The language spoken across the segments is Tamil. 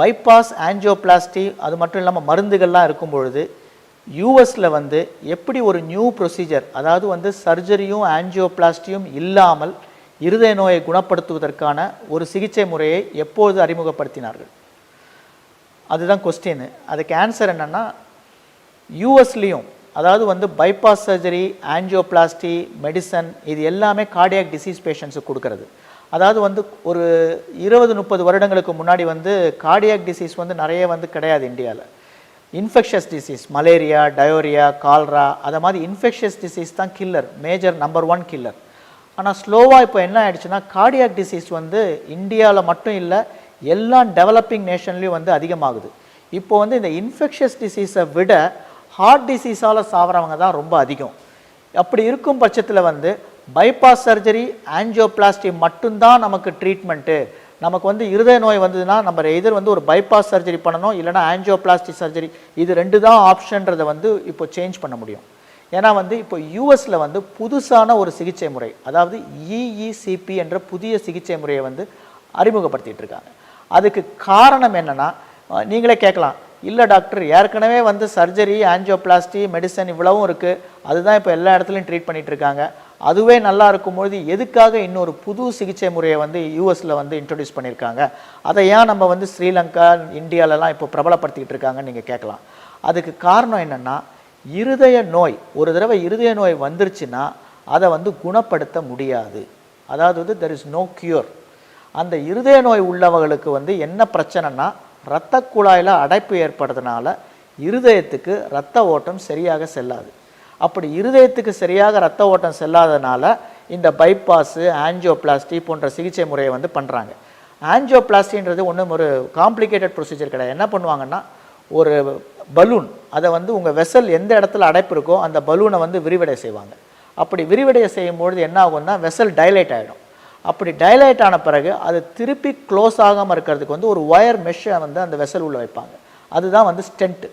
பைபாஸ் ஆஞ்சியோபிளாஸ்டி அது மட்டும் இல்லாமல் மருந்துகள்லாம் இருக்கும் பொழுது யூஎஸில் வந்து எப்படி ஒரு நியூ ப்ரொசீஜர் அதாவது வந்து சர்ஜரியும் ஆஞ்சியோபிளாஸ்டியும் இல்லாமல் இருதய நோயை குணப்படுத்துவதற்கான ஒரு சிகிச்சை முறையை எப்போது அறிமுகப்படுத்தினார்கள்? அதுதான் கொஸ்டின் அதுக்கு ஆன்சர் என்னென்னா யூஎஸ்லேயும் அதாவது வந்து பைபாஸ் சர்ஜரி ஆஞ்சியோபிளாஸ்டி மெடிசன் இது எல்லாமே கார்டியாக் டிசீஸ் பேஷண்ட்ஸுக்கு கொடுக்கறது. அதாவது வந்து ஒரு இருபது முப்பது வருடங்களுக்கு முன்னாடி வந்து கார்டியாக் டிசீஸ் வந்து நிறைய வந்து கிடையாது இந்தியாவில் infectious disease malaria diarrhoea cholera அதை மாதிரி இன்ஃபெக்ஷஸ் டிசீஸ் தான் killer major number one killer ஆனால் ஸ்லோவாக இப்போ என்ன ஆயிடுச்சுன்னா கார்டியாக் டிசீஸ் வந்து இந்தியாவில் மட்டும் இல்லை எல்லா டெவலப்பிங் நேஷன்லேயும் வந்து அதிகமாகுது. இப்போ வந்து இந்த இன்ஃபெக்ஷஸ் டிசீஸை விட ஹார்ட் டிசீஸால் சாவறவங்க தான் ரொம்ப அதிகம். அப்படி இருக்கும் பட்சத்தில் வந்து பைபாஸ் சர்ஜரி ஆன்ஜியோபிளாஸ்டி மட்டும்தான் நமக்கு ட்ரீட்மெண்ட்டு நமக்கு வந்து இருதய நோய் வந்ததுன்னா நம்ம எதிர் வந்து ஒரு பைபாஸ் சர்ஜரி பண்ணணும் இல்லைனா ஆன்ஜியோபிளாஸ்டி சர்ஜரி இது ரெண்டு தான் ஆப்ஷன்றதை வந்து இப்போ சேஞ்ச் பண்ண முடியும். ஏன்னா வந்து இப்போ யூஎஸில் வந்து புதுசான ஒரு சிகிச்சை முறை அதாவது இஇசிபி என்ற புதிய சிகிச்சை முறையை வந்து அறிமுகப்படுத்திட்டு இருக்காங்க. அதுக்கு காரணம் என்னென்னா நீங்களே கேட்கலாம். இல்லை டாக்டர் ஏற்கனவே வந்து சர்ஜரி ஆன்ஜியோபிளாஸ்டி மெடிசன் இவ்வளவும் இருக்குது அதுதான் இப்போ எல்லா இடத்துலையும் ட்ரீட் பண்ணிகிட்டு இருக்காங்க. அதுவே நல்லா இருக்கும்பொழுது எதுக்காக இன்னொரு புது சிகிச்சை முறையை வந்து யூஎஸில் வந்து இன்ட்ரடியூஸ் பண்ணியிருக்காங்க? அதை ஏன் நம்ம வந்து ஸ்ரீலங்கா இந்தியாலலாம் இப்போ பிரபலப்படுத்திக்கிட்டு இருக்காங்கன்னு நீங்கள் கேட்கலாம். அதுக்கு காரணம் என்னென்னா இருதய நோய் ஒரு தடவை இருதய நோய் வந்துருச்சுன்னா அதை வந்து குணப்படுத்த முடியாது. அதாவது வந்து தெர் இஸ் நோ கியூர் அந்த இருதய நோய் உள்ளவர்களுக்கு வந்து என்ன பிரச்சனைனா இரத்த குழாயில் அடைப்பு ஏற்படுறதுனால இருதயத்துக்கு இரத்த ஓட்டம் சரியாக செல்லாது. அப்படி இருதயத்துக்கு சரியாக ரத்த ஓட்டம் செல்லாதனால இந்த பைபாஸு ஆன்ஜியோபிளாஸ்டி போன்ற சிகிச்சை முறையை வந்து பண்ணுறாங்க ஆன்ஜியோபிளாஸ்டின்றது ஒன்றும் ஒரு காம்ப்ளிகேட்டட் ப்ரொசீஜர் கிடையாது. என்ன பண்ணுவாங்கன்னா ஒரு பலூன் அதை வந்து உங்கள் வெசல் எந்த இடத்துல அடைப்பு இருக்கோ அந்த பலூனை வந்து விரிவடை செய்வாங்க. அப்படி விரிவடைய செய்யும்பொழுது என்ன ஆகும்னா வெசல் டைலைட் ஆகிடும் அப்படி டைலைட் ஆன பிறகு அது திருப்பி க்ளோஸ் ஆகாமல் இருக்கிறதுக்கு வந்து ஒரு ஒயர் மெஷ்ஷை வந்து அந்த வெசல் உள்ளே வைப்பாங்க. அதுதான் வந்து ஸ்டென்ட்டு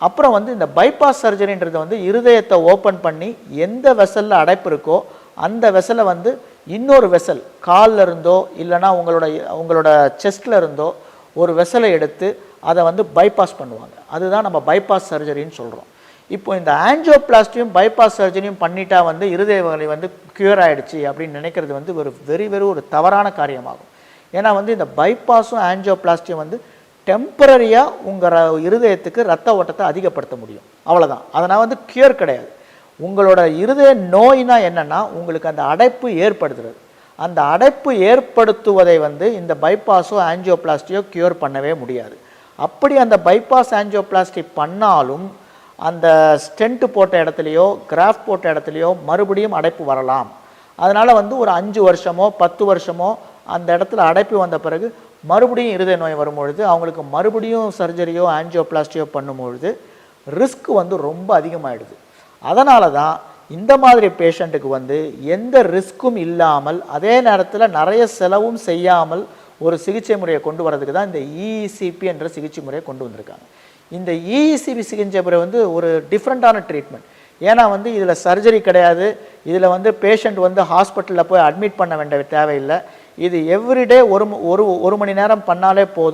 அப்புறம் வந்து இந்த பைபாஸ் சர்ஜரின்றது வந்து இருதயத்தை ஓப்பன் பண்ணி எந்த வெசலில் அடைப்பு இருக்கோ அந்த வெசலை வந்து இன்னொரு வெசல் காலில் இருந்தோ இல்லைன்னா உங்களோட உங்களோட செஸ்ட்ல இருந்தோ ஒரு வெசலை எடுத்து அதை வந்து பைபாஸ் பண்ணுவாங்க. அதுதான் நம்ம பைபாஸ் சர்ஜரின்னு சொல்கிறோம் இப்போ இந்த ஆன்ஜியோபிளாஸ்டியும் பைபாஸ் சர்ஜரியும் பண்ணிட்டா வந்து இருதய வகை வந்து க்யூர் ஆகிடுச்சு அப்படின்னு நினைக்கிறது வந்து ஒரு வெரி வெறும் ஒரு தவறான காரியமாகும். ஏன்னா வந்து இந்த பைபாஸும் ஆஞ்சியோபிளாஸ்டியும் வந்து டெம்பரரியாக உங்கள் இருதயத்துக்கு ரத்த ஓட்டத்தை அதிகப்படுத்த முடியும். அவ்வளோதான் அதனால் வந்து கியூர் கிடையாது. உங்களோட இருதய நோய்னா என்னென்னா உங்களுக்கு அந்த அடைப்பு ஏற்படுத்துறது. அந்த அடைப்பு ஏற்படுத்துவதை வந்து இந்த பைபாஸோ ஆஞ்சியோபிளாஸ்டியோ கியூர் பண்ணவே முடியாது. அப்படி அந்த பைபாஸ் ஆஞ்சியோபிளாஸ்டி பண்ணாலும் அந்த ஸ்டென்ட் போட்ட இடத்துலையோ கிராஃப்ட் போட்ட இடத்துலையோ மறுபடியும் அடைப்பு வரலாம். அதனால் வந்து ஒரு அஞ்சு வருஷமோ பத்து வருஷமோ அந்த இடத்துல அடைப்பு வந்த பிறகு மறுபடியும் இருதய நோய் வரும்பொழுது அவங்களுக்கு மறுபடியும் சர்ஜரியோ ஆன்ஜியோபிளாஸ்டியோ பண்ணும்பொழுது ரிஸ்க் வந்து ரொம்ப அதிகமாகிடுது அதனால தான் இந்த மாதிரி பேஷண்ட்டுக்கு வந்து எந்த ரிஸ்க்கும் இல்லாமல் அதே நேரத்தில் நிறைய செலவும் செய்யாமல் ஒரு சிகிச்சை முறையை கொண்டு வரதுக்கு தான் இந்த இஇசிபி என்ற சிகிச்சை முறையை கொண்டு வந்திருக்காங்க. இந்த இஇசிபி சிகிச்சை முறை வந்து ஒரு டிஃப்ரெண்ட்டான ட்ரீட்மெண்ட் ஏன்னா வந்து இதில் சர்ஜரி கிடையாது. இதில் வந்து பேஷண்ட் வந்து ஹாஸ்பிட்டலில் போய் அட்மிட் பண்ண வேண்டிய தேவையில்லை. இது எவ்ரிடே ஒரு ஒரு ஒரு மணி நேரம் பண்ணாலே போதும்.